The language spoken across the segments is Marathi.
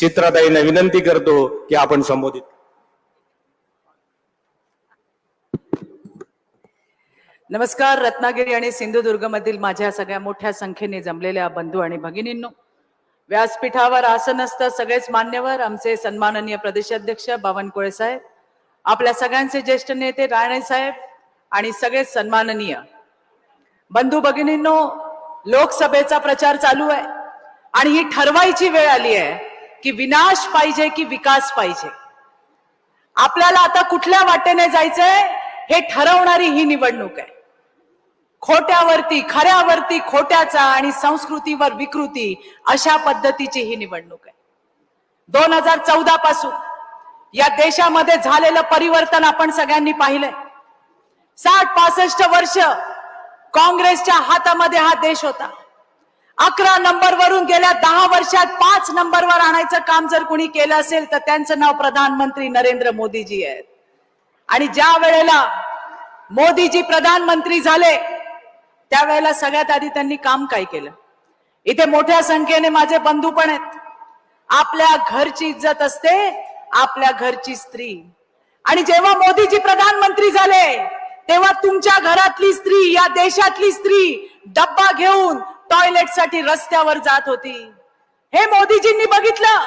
चित्राताईंना विनंती करतो की आपण संबोधित नमस्कार रत्नागिरी आणि सिंधुदुर्ग मधील माझ्या सगळ्या मोठ्या संख्येने जमलेल्या बंधू आणि भगिनींनो. व्यासपीठावर आसनस्थ सगळेच मान्यवर आमचे सन्माननीय प्रदेशाध्यक्ष बावनकुळे साहेब आपल्या सगळ्यांचे ज्येष्ठ नेते राणे साहेब आणि सगळेच सन्माननीय. बंधू भगिनींनो लोकसभेचा प्रचार चालू आहे आणि ही ठरवायची वेळ आली आहे. की विनाश पाहिजे की विकास पाहिजे. आपल्याला आता कुठल्या वाटेने जायचंय हे ठरवणारी ही निवडणूक आहे. खोट्यावरती खऱ्यावरती खोट्याचा आणि संस्कृतीवर विकृती अशा पद्धतीची ही निवडणूक आहे. दोन हजार चौदा पासून या देशामध्ये झालेलं परिवर्तन आपण सगळ्यांनी पाहिलंय. साठ पासष्ट वर्ष काँग्रेसच्या हातामध्ये हा देश होता. अकरा नंबर वरून गेल्या दहा वर्षात पाच नंबरवर आणायचं काम जर कोणी केलं असेल तर त्यांचं नाव प्रधानमंत्री नरेंद्र मोदीजी आहेत. आणि ज्या वेळेला मोदीजी प्रधानमंत्री झाले त्यावेळेला सगळ्यात आधी त्यांनी काम काय केलं? इथे मोठ्या संख्येने माझे बंधू पण आहेत. आपल्या घरची इज्जत असते आपल्या घरची स्त्री. आणि जेव्हा मोदीजी प्रधानमंत्री झाले तेव्हा तुमच्या घरातली स्त्री या देशातली स्त्री डब्बा घेऊन टॉयलेटसाठी रस्त्यावर जात होती. हे मोदीजींनी बघितलं.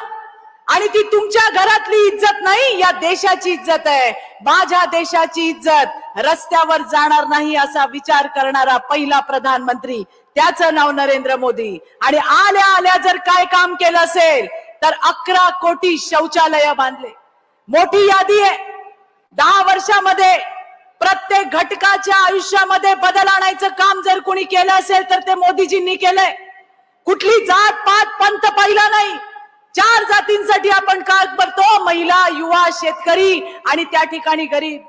आणि ती तुमच्या घरातली इज्जत नाही या देशाची इज्जत आहे. माझ्या देशाची इज्जत. रस्त्यावर जाणार नाही असा विचार करणारा पहिला प्रधानमंत्री. त्याचं नाव नरेंद्र मोदी. आणि आल्या आल्या जर काय काम केलं असेल तर अकरा कोटी शौचालय बांधले. मोठी यादी आहे. दहा वर्षामध्ये प्रत्येक घटकाच्या आयुष्यामध्ये बदल आणायचं काम जर कोणी केलं असेल तर ते मोदीजींनी केलंय. कुठली जात पात पंत पाहिला नाही. चार जातींसाठी आपण काय करतो महिला युवा शेतकरी आणि त्या ठिकाणी गरीब.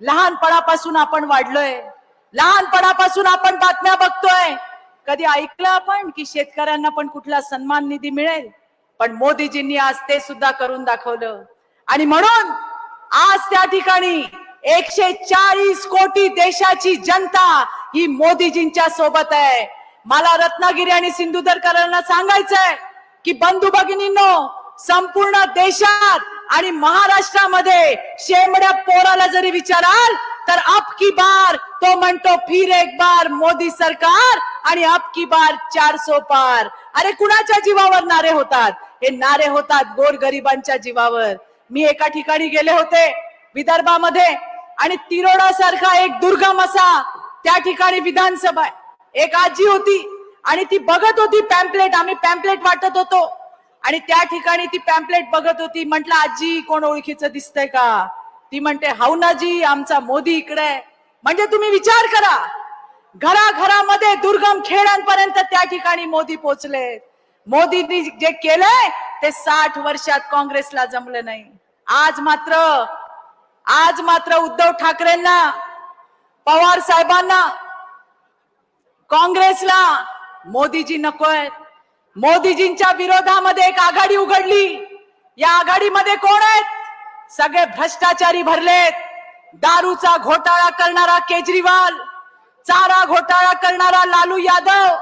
लहानपणापासून आपण वाढलोय. लहानपणापासून आपण बातम्या बघतोय. कधी ऐकलं आपण की शेतकऱ्यांना पण कुठला सन्मान निधी मिळेल? पण मोदीजींनी आज ते सुद्धा करून दाखवलं. आणि म्हणून आज त्या ठिकाणी एकशे चाळीस कोटी देशाची जनता ही मोदीजींच्या सोबत आहे. मला रत्नागिरी आणि सिंधुदुर्गकरांना सांगायचंय की बंधू भगिनींनो संपूर्ण देशात आणि महाराष्ट्रामध्ये शेमड्या पोराला जरी विचाराल तर अब की बार तो म्हणतो फिर एक बार मोदी सरकार आणि अब की बार चारसो पार. अरे कुणाच्या जीवावर नारे होतात? हे नारे होतात गोरगरिबांच्या जीवावर. मी एका ठिकाणी गेले होते विदर्भामध्ये. आणि तिरोडा सारखा एक दुर्गम असा त्या ठिकाणी विधानसभा आहे. एक आजी होती आणि ती बघत होती पॅम्पलेट आम्ही पॅम्पलेट वाटत होतो. आणि त्या ठिकाणी ती पॅम्पलेट बघत होती म्हटलं आजी कोण ओळखीचं दिसतंय का? ती म्हणते हावनाजी आमचा मोदी इकडे म्हणजे तुम्ही विचार करा. घराघरामध्ये दुर्गम खेड्यांपर्यंत त्या ठिकाणी मोदी पोहोचले. मोदींनी जे केलंय ते साठ वर्षात काँग्रेसला जमलं नाही. आज मात्र आज मात्र उद्धव ठाकरेंना पवार साहेबांना काँग्रेसला मोदीजी नकोय मोदीजींच्या विरोधामध्ये एक आघाडी उघडली. या आघाडीमध्ये कोण आहेत? सगळे भ्रष्टाचारी भरलेत. दारूचा घोटाळा करणारा केजरीवाल चारा घोटाळा करणारा लालू यादव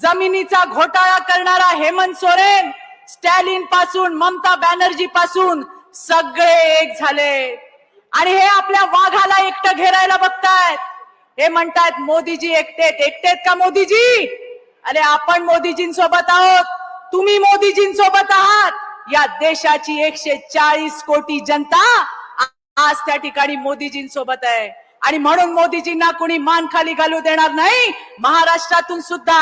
जमिनीचा घोटाळा करणारा हेमंत सोरेन स्टॅलिनपासून ममता बॅनर्जी पासून सगळे एक झाले. आणि हे आपल्या वाघाला एकटं घेरायला बघतायत. हे म्हणतायत मोदीजी एकटेत. एकटेत का मोदीजी? अरे आपण मोदीजींसोबत आहोत. तुम्ही मोदीजींसोबत आहात. या देशाची एकशे चाळीस कोटी जनता आज त्या ठिकाणी मोदीजींसोबत आहे. आणि म्हणून मोदीजींना कुणी मान खाली घालू देणार नाही. महाराष्ट्रातून सुद्धा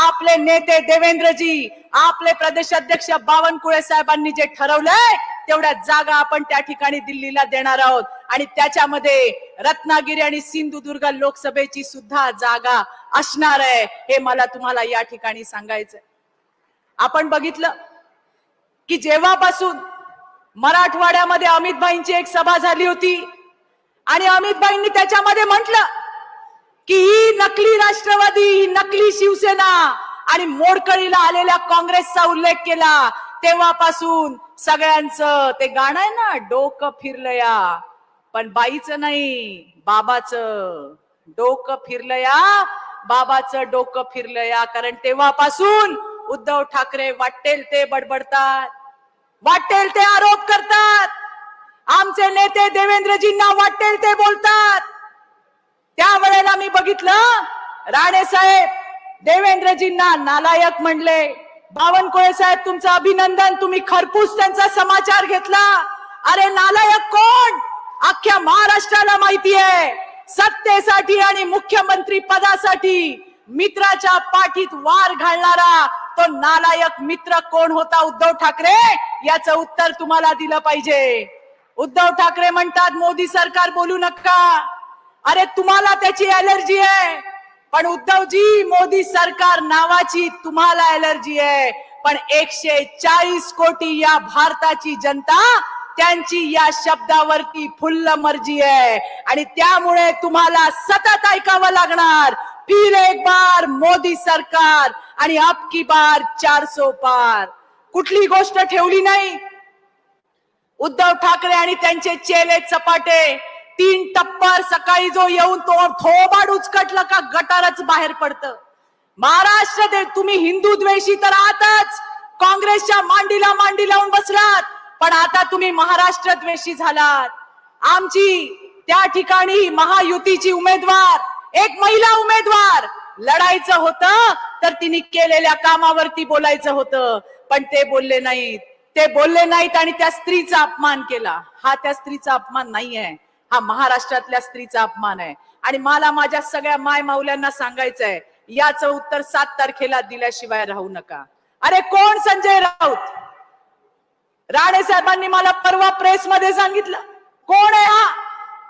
आपले नेते देवेंद्रजी आपले प्रदेशाध्यक्ष बावनकुळे साहेबांनी जे ठरवलंय तेवढ्या जागा आपण त्या ठिकाणी दिल्लीला देणार आहोत. आणि त्याच्यामध्ये रत्नागिरी आणि सिंधुदुर्ग लोकसभेची सुद्धा जागा असणार आहे हे मला तुम्हाला या ठिकाणी सांगायचंय. आपण बघितलं की जेव्हापासून मराठवाड्यामध्ये अमित भाईंची एक सभा झाली होती आणि अमित भाईंनी त्याच्यामध्ये म्हटलं की ही नकली राष्ट्रवादी ही नकली शिवसेना आणि मोडकळीला आलेल्या काँग्रेसचा उल्लेख केला. तेव्हापासून सगळ्यांचं ते गाणं आहे ना डोकं फिरलया. पण बाईचं नाही बाबाचं. डोकं फिरलया बाबाचं डोकं फिरलया. कारण तेव्हापासून उद्धव ठाकरे वाटेल ते बडबडतात. वाटेल ते आरोप करतात. आमचे नेते देवेंद्रजींना वाटेल ते बोलतात. त्यावेळेला मी बघितलं राणे साहेब देवेंद्रजींना नालायक म्हणले. बावनकुळे साहेब तुमचं अभिनंदन. तुम्ही खरपूस त्यांचा समाचार घेतला. अरे नालायक कोण? अख्ख्या महाराष्ट्राला माहिती आहे सत्तेसाठी आणि मुख्यमंत्री पदासाठी मित्राच्या पाठीत वार घालणारा तो नालायक मित्र कोण होता उद्धव ठाकरे? याचं उत्तर तुम्हाला दिलं पाहिजे. उद्धव ठाकरे म्हणतात मोदी सरकार बोलू नका. अरे तुम्हाला त्याची अलर्जी आहे. पण उद्धवजी मोदी सरकार नावाची तुम्हाला एलर्जी आहे. पण एकशे चाळीस कोटी या भारताची जनता त्यांची या शब्दावरती फुल्ल मर्जी आहे. आणि त्यामुळे तुम्हाला सतत ऐकावं लागणार. फिर एक बार मोदी सरकार आणि अब की बार चारसो पार. कुठली गोष्ट ठेवली नाही? उद्धव ठाकरे आणि त्यांचे चेले चपाटे. तीन टप्पर सकाळी जो येऊन तो थोबाड उचकटलं का गटारच बाहेर पडतं. महाराष्ट्र दे तुम्ही हिंदू द्वेषी तर आहातच. काँग्रेसच्या मांडीला मांडी लावून बसलात. पण आता तुम्ही महाराष्ट्र द्वेषी झालात. आमची त्या ठिकाणी महायुतीची उमेदवार एक महिला उमेदवार. लढायचं होतं तर तिने केलेल्या कामावरती बोलायचं होतं. पण ते बोलले नाहीत. ते बोलले नाहीत आणि त्या स्त्रीचा अपमान केला. हा त्या स्त्रीचा अपमान नाहीये. हा महाराष्ट्रातल्या स्त्रीचा अपमान आहे. आणि मला माझ्या सगळ्या माय माऊल्यांना सांगायचंय याचं उत्तर सात तारखेला दिल्याशिवाय राहू नका. अरे कोण संजय राऊत? राणे साहेबांनी मला परवा प्रेस मध्ये सांगितलं. कोण आहे हा?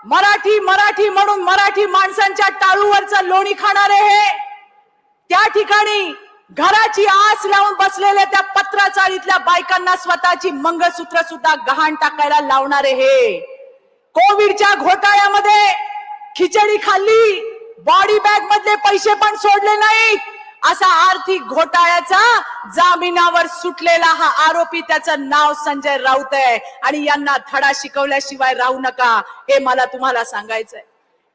मराठी मराठी म्हणून मराठी माणसांच्या टाळूवरचं लोणी खाणारे हे? त्या ठिकाणी घराची आस लावून बसलेल्या त्या पत्राचाळीतल्या बायकांना स्वतःची मंगळसूत्र सुद्धा गहाण टाकायला लावणारे हे? कोविडच्या घोटाळ्यामध्ये खिचडी खाल्ली. बॉडी बॅग मधले पैसे पण सोडले नाहीत. असा आर्थिक घोटाळ्याचा जामिनावर सुटलेला हा आरोपी त्याचं नाव संजय राऊत आहे. आणि यांना धडा शिकवल्याशिवाय राहू नका. हे मला तुम्हाला सांगायचंय.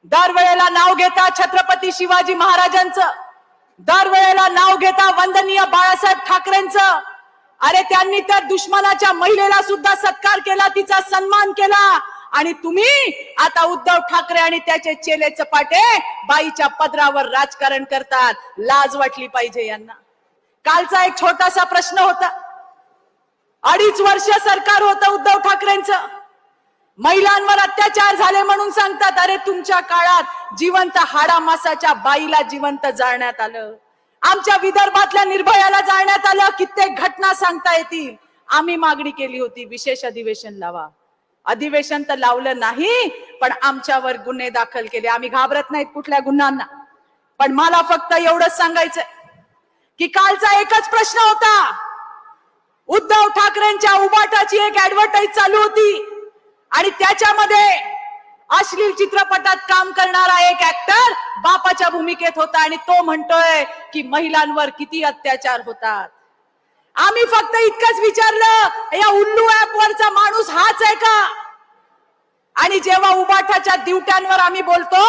दरवेळेला नाव घेता छत्रपती शिवाजी महाराजांचं. दरवेळेला नाव घेता वंदनीय बाळासाहेब ठाकरेंचं. अरे त्यांनी तर दुश्मनाच्या महिलेला सुद्धा सत्कार केला तिचा सन्मान केला. आणि तुम्ही आता उद्धव ठाकरे आणि त्याचे चेले चपाटे बाईच्या पदरावर राजकारण करतात. लाज वाटली पाहिजे यांना. कालचा एक छोटासा प्रश्न होता. अडीच वर्ष सरकार होतं उद्धव ठाकरेंचं. महिलांवर अत्याचार झाले म्हणून सांगतात अरे तुमच्या काळात जिवंत हाडा मासाच्या बाईला जिवंत जाळण्यात आलं. आमच्या विदर्भातल्या निर्भयाला जाळण्यात आलं. कित्येक घटना सांगता येतील. आम्ही मागणी केली होती विशेष अधिवेशन लावा. अधिवेशन तर लावलं नाही पण आमच्यावर गुन्हे दाखल केले. आम्ही घाबरत नाहीत कुठल्या गुन्ह्यांना. पण मला फक्त एवढंच सांगायचंय की कालचा एकच प्रश्न होता. उद्धव ठाकरेंच्या उबाटाची एक ऍडव्हर्टाईज चालू होती. आणि त्याच्यामध्ये अश्लील चित्रपटात काम करणारा एक ऍक्टर बापाच्या भूमिकेत होता. आणि तो म्हणतोय की महिलांवर किती अत्याचार होतात. आम्ही फक्त इतकंच विचारलं या उल्लू ऍप वरचा माणूस हाच आहे का? आणि जेव्हा उबाठाच्या दिवट्यांवर आम्ही बोलतो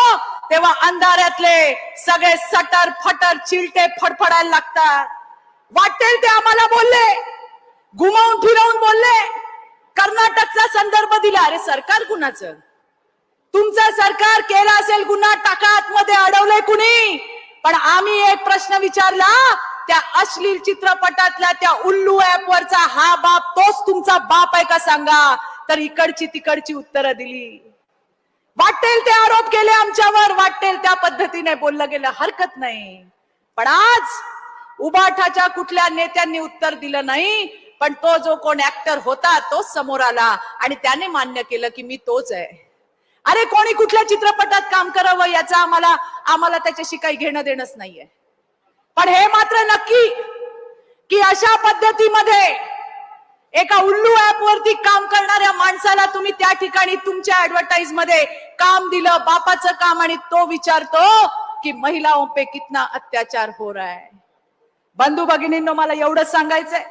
तेव्हा अंधाऱ्यातले सगळे सटर फटर चिलटे फडफडायला लागतात. वाटेल ते आम्हाला बोलले घुमावून फिरवून बोलले कर्नाटकचा संदर्भ दिला. अरे सरकार कुणाचं? तुमचं सरकार केला असेल गुन्हा टाका आतमध्ये अडवलंय कुणी? पण आम्ही एक प्रश्न विचारला त्या अश्लील चित्रपटातल्या त्या उल्लू ऍप वरचा हा बाप तोच तुमचा बाप आहे का सांगा? तर इकडची तिकडची उत्तरं दिली. वाटेल ते आरोप केले आमच्यावर वाटेल त्या पद्धतीने बोललं गेलं हरकत नाही. पण आज उबाठाच्या कुठल्या नेत्यांनी उत्तर दिलं नाही पण तो जो कोण ऍक्टर होता तोच समोर आला आणि त्याने मान्य केलं की मी तोच आहे. अरे कोणी कुठल्या चित्रपटात काम करावं याचा आम्हाला आम्हाला त्याच्याशी काही घेणं देणंच नाहीये. पण हे मात्र नक्की की अशा पद्धतीमध्ये एका उल्लू ऍप वरती काम करणाऱ्या माणसाला तुम्ही त्या ठिकाणी तुमच्या ऍडव्हर्टाईजमध्ये काम दिलं बापाचं काम आणि तो विचारतो की महिलाओं पे कितना अत्याचार हो रहा है. बंधू भगिनींनो मला एवढंच सांगायचंय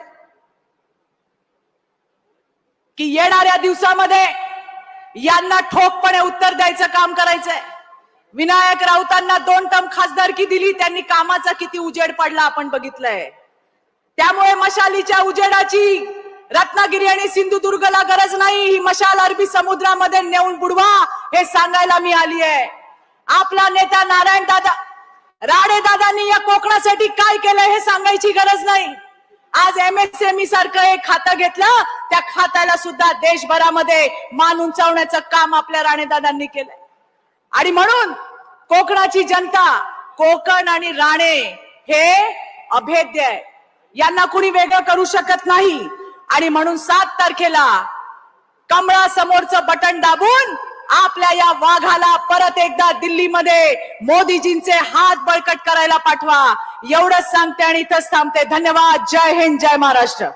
की येणाऱ्या दिवसामध्ये यांना ठोकपणे उत्तर द्यायचं काम करायचंय. विनायक राऊतांना दोन टर्म खासदारकी दिली त्यांनी कामाचा किती उजेड पडला आपण बघितलंय. त्यामुळे मशालीच्या उजेडाची रत्नागिरी आणि सिंधुदुर्गला गरज नाही. ही मशाल अरबी समुद्रामध्ये नेऊन बुडवा हे सांगायला मी आली आहे. आपला नेता नारायण दादा राणे दादांनी या कोकणासाठी काय केलं हे सांगायची गरज नाही. आज एमएसएमई सारखं एक खातं घेतलं त्या खात्याला सुद्धा देशभरामध्ये मान उंचावण्याचं काम आपल्या राणेदादांनी केलंय. आणि म्हणून कोकणाची जनता कोकण आणि राणे हे अभेद्य आहे. यांना कुणी वेगळं करू शकत नाही. आणि म्हणून सात तारखेला कमळा समोरचं बटन दाबून आपल्या या वाघाला परत एकदा दिल्लीमध्ये मोदीजींचे हात बळकट करायला पाठवा. एवढंच सांगते आणि इथंच थांबते. धन्यवाद. जय हिंद जय महाराष्ट्र.